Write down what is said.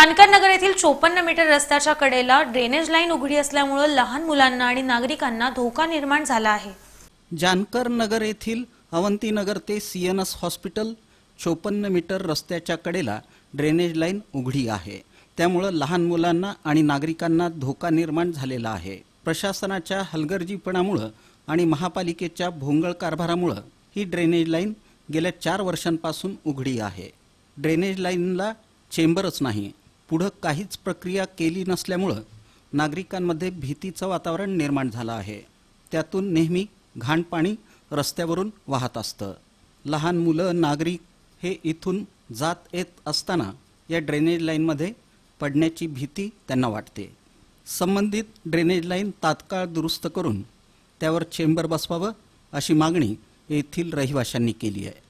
कानकर नगर येथील चोपन्न मीटर रस्त्याच्या कडेला ड्रेनेज लाईन उघडी असल्यामुळे लहान मुलांना आणि नागरिकांना धोका निर्माण झाला आहे. जानकर नगर येथील अवंतीनगर ते सी एन एस हॉस्पिटल चोपन्न मीटर रस्त्याच्या कडेला ड्रेनेज लाईन उघडी आहे. त्यामुळं लहान मुलांना आणि नागरिकांना धोका निर्माण झालेला आहे. प्रशासनाच्या हलगर्जीपणामुळं आणि महापालिकेच्या भोंगळ कारभारामुळं ही ड्रेनेज लाईन गेल्या चार वर्षांपासून उघडी आहे. ड्रेनेज लाईनला चेंबरच नाही. पुढं काहीच प्रक्रिया केली नसल्यामुळं नागरिकांमध्ये भीतीचं वातावरण निर्माण झालं आहे. त्यातून नेहमी घाण पाणी रस्त्यावरून वाहत असतं. लहान मुलं नागरिक हे इथून जात येत असताना या ड्रेनेज लाईनमध्ये पडण्याची भीती त्यांना वाटते. संबंधित ड्रेनेज लाईन तात्काळ दुरुस्त करून त्यावर चेंबर बसवावं अशी मागणी येथील रहिवाशांनी केली आहे.